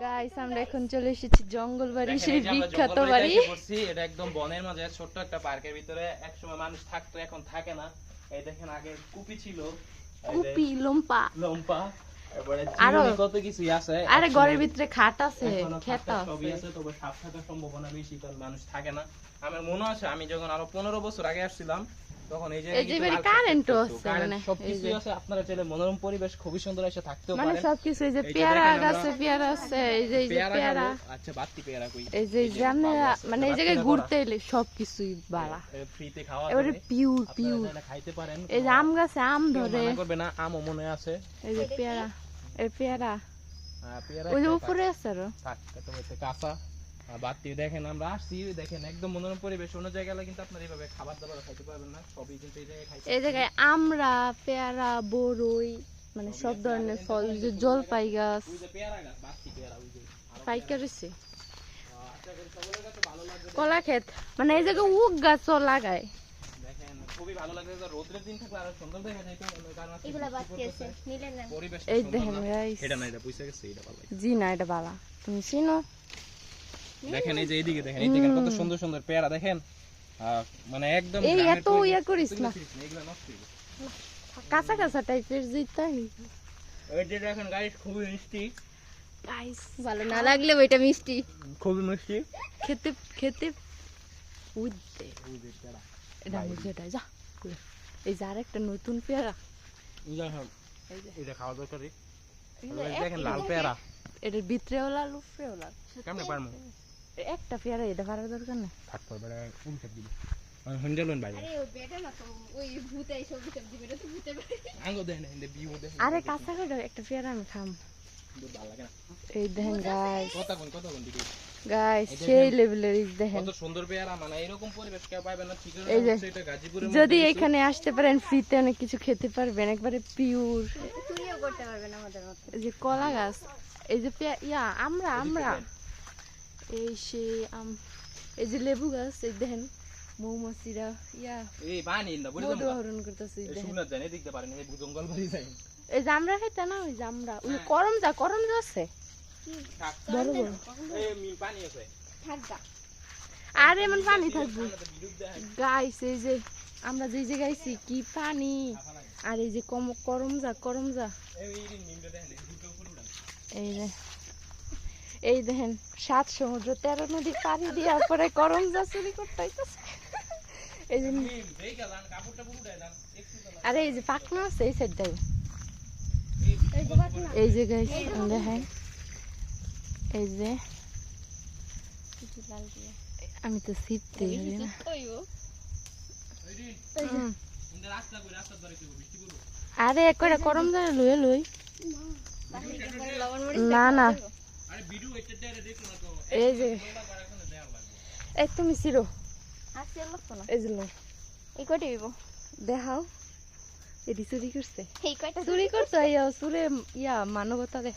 Guys আমরা এখন চলে এসেছি জঙ্গল বাড়ি সেই বিখ্যাত বাড়ি। এটা একদম বনের মাঝে ছোট্ট একটা পার্কের ভিতরে। একসময় মানুষ থাকতো এখন থাকে না। এই দেখেন আগে কুপি ছিল। কুপি লম্পা। লম্পা আরো- কত কিছুই আছে। আরে ঘরের ভিতরে খাট আছে খেত থাকার সবই আছে। আছে তবে সাপ থাকার সম্ভাবনা বেশি কারণ মানুষ থাকে না। আমার মনে আছে আমি যখন আরও পনেরো বছর আগে আসছিলাম তখন এই যে এই যে বাড়ি কারেন্টও আছে মানে, সব এই কিছুই যে। আছে আপনারা চাইলে মনোরম পরিবেশ খুবই সুন্দর এসে থাকতেও মানে সবকিছু এই যে পেয়ারা গাছে পেয়ারা আছে এই যে এই যে পেয়ারা পেয়ারা আচ্ছা বাত্তি পেয়ারা কই এই যে জানে মানে এই জায়গায় ঘুরতে এলে সবকিছুই বাড়া ফ্রিতে খাওয়া এবারে পিউর পিউর খাইতে পারেন এই যে আম গাছে আম ধরে মানা করবে না আমও মনে আছে এই যে পেয়ারা এই পেয়ারা পেয়ারা ওই যে উপরে আছে আরও থাক, কাঁচা বাতি দেখেন আমরা আসছি দেখেন একদম মনোরম পরিবেশ অন্য জায়গায় গেলে কিন্তু আপনারা এইভাবে খাবার দাবার খাইতে পারবেন না সবই কিন্তু এই জায়গায় খাইতে এই জায়গায় আমরা পেয়ারা বড়ই মানে সব ধরনের ফল যে জলপাই গাছ ওই যে পেয়ারা গাছ বাতি পেয়ারা ওই যে পাইকার হইছে। আহ, সকলের কাছে ভালো লাগবে কলা ক্ষেত মানে এই জায়গায় উক গাছও লাগায়। দেখেন খুবই ভালো লাগবে যে রোদ্রের দিন থাকলে আরও সুন্দর দেখা যায় কারণ আজকে এগুলা বৃষ্টি বাকি আছে পড়তেছে। নিলে পরিবেশ এই দেখেন গাইস এটা না এটা বুঝতে গেছে এটা ভালো জি না এটা বালা। তুমি চিনো? দেখেন এই যে এইদিকে দেখেন এই দেখেন কত সুন্দর সুন্দর পেয়ারা দেখেন। মানে একদম এই এত ইয়া করিস না। নষ্ট কাঁচা কাঁচা টাইপের জিতাই এই যে দেখেন গাইস খুবই মিষ্টি। গাইস ভালো না লাগলে ওইটা মিষ্টি। খুবই মিষ্টি। খেতে খেতে। উদ্দে এটা বুঝে এটা যা। এই যে আরেকটা নতুন পেয়ারা। দেখেন এই যে। এটা খাওয়া দরকারি দেখেন লাল পেয়ারা। এটার ভিতরেও লাল উপরেও লাল কেমনে পারমু একটা পেয়ারা এটা পারার দরকার নেই। থাক করবে উল্টে দিবি। আমি হন্ডেলন বাইরে। আরে ওই বেটা না তো ওই ভূতে এই সবজি সবজি বেটা তো ভূতে আঙ্গো দেন এন্ড বিউ দেখেন আরে কাঁচা কাটা একটা পেয়ারা আমি খাম। ভালো লাগে না। এই দেখেন গাইস কত কোন কত কোন দিকে গাইস সেই লেভেলের ইজ দেখেন। কত সুন্দর পেয়ারা মানে এরকম পরিবেশ কেউ পাবে না ঠিক এই যে, এটা গাজীপুরের যদি এখানে আসতে পারেন ফ্রিতে অনেক কিছু খেতে পারবেন একবারে পিওর চুরিও করতে পারবেন আমাদের মতো। এই যে কলা গাছ এই যে ইয়া আমরা আমরা। এই সে আম এই যে লেবু গাছ এই দেখেন মৌমাছিরা ইয়া এই বানি না বুঝছ মধু আহরণ করতেছে এই শুকনা জানি দেখতে পারেন এই জঙ্গল বাড়ি যাই এই যে আমরা খাইতে না ওই জামরা ওই করম যা করম যা আছে থাক বড় বড় এই মিল পানি আছে থাকবা আর এমন পানি থাকব গাইস এই যে আমরা যে যে গাইছি কি পানি আর এই যে কম করম যা করম যা এই দুটো এই যে এই দেখেন সাত সমুদ্র তেরো নদী পাড়ি দেওয়ার পরে করম যা চুরি করতে হইতাছে। এই যে আরে এই যে পাকনা আছে এই সাইড এই এই যে গাইস দেখেন। এই যে আমি তো সিট দিই আরে একটা করম যা লয়ে লই। না না। এই যে। এই তুমি না? এই যে। এই কয়টা দিব দেখাও। এটি চুরি করছে। চুরি করছে? ইয়া চুরে ইয়া মানবতা দেখ